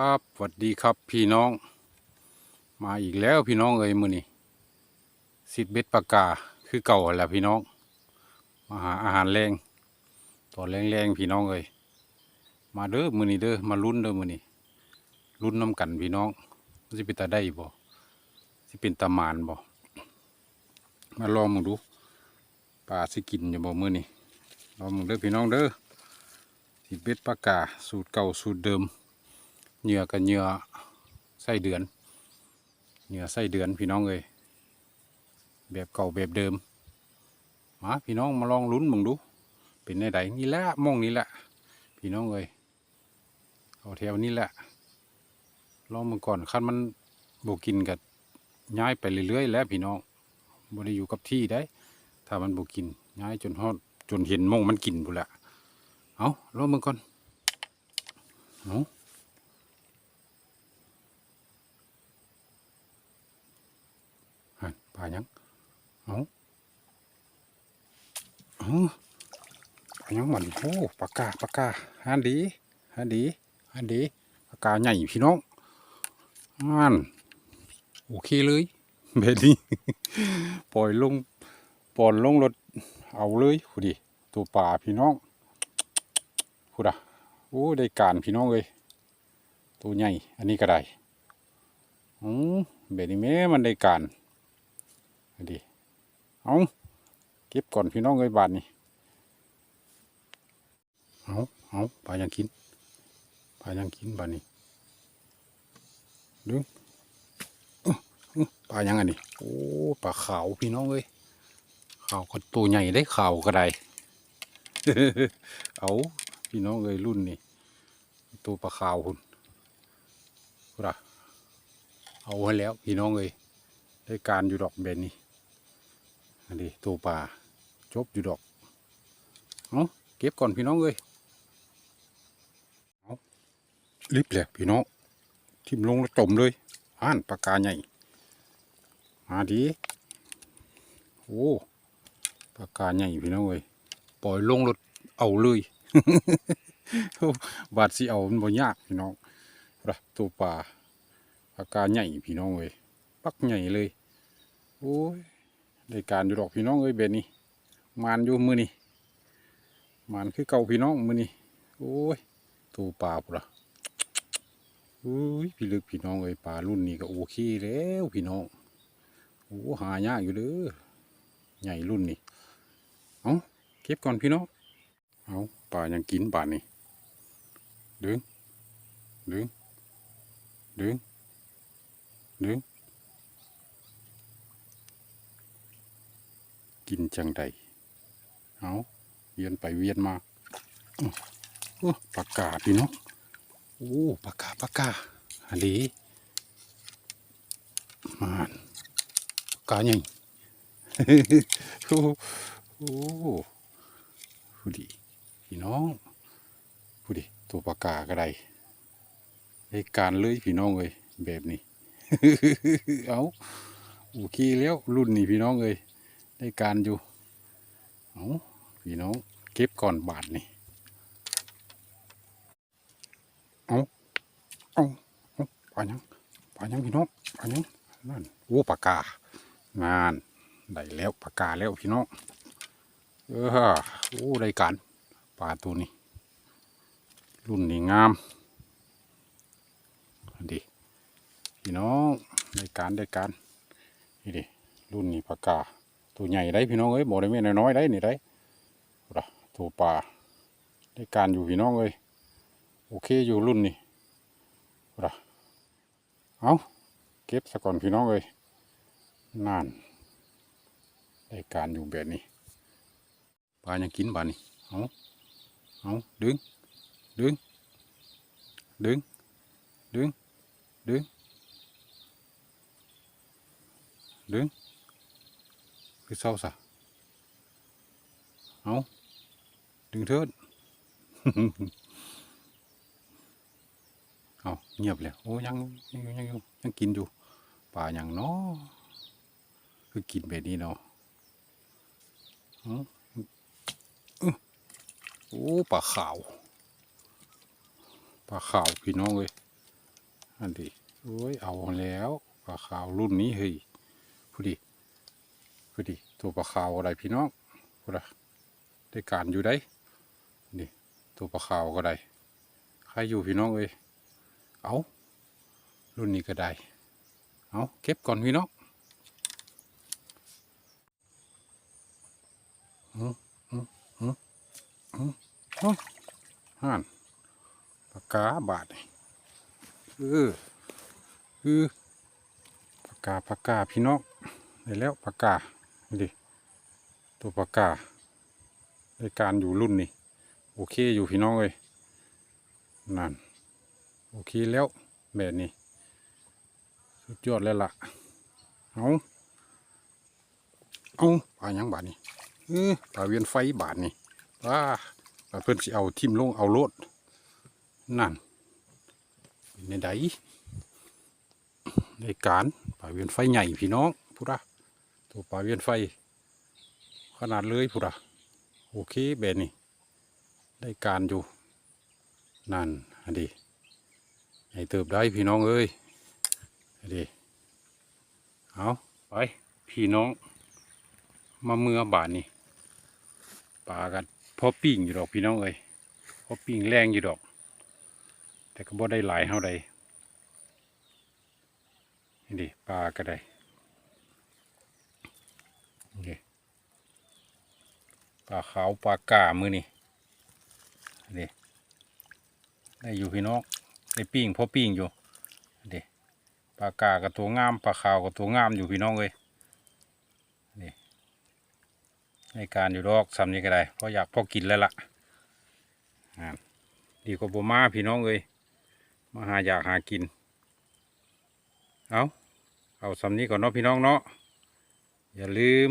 ครับสวัสดีครับพี่น้อง มาอีกแล้วพี่น้องเอ้ยมือนี่สิทธิ์เบ็ดปากกาคือเก่าแหละพี่น้อง มาหาอาหารแรงตอนแรงๆพี่น้องเอ้ยมาเด้อมือนี่เด้อมาลุ้นเด้อมือนี่ลุ้นน้ำกันพี่น้องว่าสิเป็นตาได้บ่สิเป็นตามานบ่มาลองมึงดูปลาสิกินอยู่บ่มือนี่ลองมึงเด้อพี่น้องเด้อสิทธิ์เบ็ดปากกาสูตรเก่าสูตรเดิม เหยื่อกับเหยื่อไส้เดือน เหยื่อไส้เดือนพี่น้องเอ้ยแบบเก่าแบบเดิมมาพี่น้องมาลองลุ้นมึงดู เป็นในใดนี่แหละมองนี่แหละ พี่น้องเอ้ยเอาแถวนี้แหละ ลองมึงก่อนคันมันบกินกับย้ายไปเรื่อยๆแล้วพี่น้องบ่ได้อยู่กับที่ได้ ถ้ามันบกินย้ายจนฮอดจนเห็นมองมันกินบุละเอาลองมึงก่อนเอา ปายังเอาเอาปลายังมันโอ้ปากกาปากกาฮันดีฮันดีฮันดีปากกาใหญ่พี่น้องฮันโอเคเลยเบดี้ปล่อยลงปล่อนลงรถเอาเลยพูดิตัวป่าพี่น้องพูดอะโอ้ได้การพี่น้องเลยตัวใหญ่อันนี้ก็ได้อืมเบดี้แม่มันได้การ ดีเอาเก็บก่อนพี่น้องเอ้ยบาทนี่เอาเอาปลายังกินปลายังกินบาทนี่ดึงอื้ออื้อปลายังอันนี้โอ้ปลาขาวพี่น้องเอ้ยขาวก็ตัวใหญ่ได้ขาวก็ได้เอาพี่น้องเอ้ยรุ่นนี่ตัวปลาขาวคุณพุะเอาให้แล้วพี่น้องเอ้ยได้การอยู่ดอกเบนนี่ อันนี้ตัวปลาจบอยู่ดอกเอาเก็บก่อนพี่น้องเลยเอารีบแหละพี่น้องทิมลงแล้วจมเลยอ่านปากกาใหญ่มาดีโอ้ปากกาใหญ่พี่น้องเลยปล่อยลงรถเอาเลยบาดสิเอามันบ่ยากพี่น้องระตัวปลาปากกาใหญ่พี่น้องเลยปักใหญ่เลยโอ้ย ได้การอยู่ดอกพี่น้องเอ้ยเบนนี่มานอยู่มือนี่มานคือเก่าพี่น้องมือนี่โอ้ยตัวปลาปุระโอ้ยพี่ลึกพี่น้องเอ้ยปลารุ่นนี้ก็โอเคแล้วพี่น้องโอ้หายากอยู่เด้อใหญ่รุ่นนี้เอาเก็บก่อนพี่น้องเอาปลายังกินปลานี่ดึงดึงดึงดึง กินจังใดเอาเวียนไปเวียนมาอื้ออื้อปากกาพี่น้องโอ้ปากกาปากกาอันนี้มานปากกาใหญ่โอ้โอ้ผู้ดีพี่น้องผู้ดีตัวปากกาก็ได้ได้การเลยพี่น้องเลยแบบนี้ เอาโอเคแล้วรุ่นนี้พี่น้องเลย ได้การอยู่ เอาพี่น้องเก็บก่อนบาทนี่ เอาเอาเอาปลายังปลายังพี่น้องปลายังนั่นโอ้ปากกางานได้แล้วปากกาแล้วพี่น้อง เออโอ้ได้การปลาตัวนี้ รุ่นนี้งามดีพี่น้องได้การได้การนี่ดิรุ่นนี้ปากกา ตัวใหญ่ได้พี่น้องเอ้ยบ่ได้แม่นน้อยๆได้นี่ได้ละตัวปลาได้การอยู่พี่น้องเอ้ยโอเคอยู่รุ่นนี้ละเอาเก็บซะก่อนพี่น้องเอ้ยนานได้การอยู่แบบนี้ปลายังกินบานี่เอาเอาดึงดึงดึงดึงดึงดึง คือเศร้าซะเอาดึงเถิดเอาเงียบแล้วโอ้ยังยังยังยังกินอยู่ป่าอย่างเนาะคือกินแบบนี้เนาะอาอื้อโอ้ป่าขาวป่าขาวพี่น้องเลยอันดีโอ้ยเอาแล้วปลาขาวรุ่นนี้เฮ้ยพูดี พูดีตัวปลาขาวอะไรพี่น้องพูดอะได้การอยู่ได้นี่ตัวปลาขาวก็ได้ใครอยู่พี่น้องเอ้ยเอารุ่นนี้ก็ได้เอาเก็บก่อนพี่น้องอืมอืมอืมอืมอืมห่านปากกาบาดเออคือปากกาปากกาพี่น้องได้แล้วปากกา ดิตัวปากกาในการอยู่รุ่นนี้โอเคอยู่พี่น้องเลยนั่นโอเคแล้วแบบนี้สุดยอดแล้วล่ะเอาเอาปลายังบาทนี่เออปลาเวียนไฟบาทนี่ว้าปลาเพิ่นสิเอาทิมลงเอาโลดนั่นในใดในการป่าเวียนไฟใหญ่พี่น้องพุทธะ ตัวป่าเวียนไฟ ขนาดเลื้อยพุทธะโอเคแบบนี้ได้การอยู่ นั่นอันดีให้เติบได้พี่น้องเอ้ยอันดีเอาไป พี่น้อง มาเมื่อบานนี่ป่ากันพอปิ้งอยู่ดอกพี่น้องเอ้ยพอปิ้งแรงอยู่ดอก แต่ก็บ่ได้หลายเท่าใดนี่ดิปลาก็ได้นี่ ปลาขาวปลากามือนี่นี่ได้อยู่พี่น้องได้ปิ้งพอปิ้งอยู่นี่ปลากากับตัวงามปลาขาวกับตัวงามอยู่พี่น้องเลยนี่ในการอยู่ดอกซ้ำนี้ก็ได้เพราะอยากพอกินแล้วล่ะอ่าดีกว่าบ่มาพี่น้องเอ้ยมาหาอยากหากิน เอาเอาสำนี้ก่อนเนาะพี่น้องเนาะอย่าลืม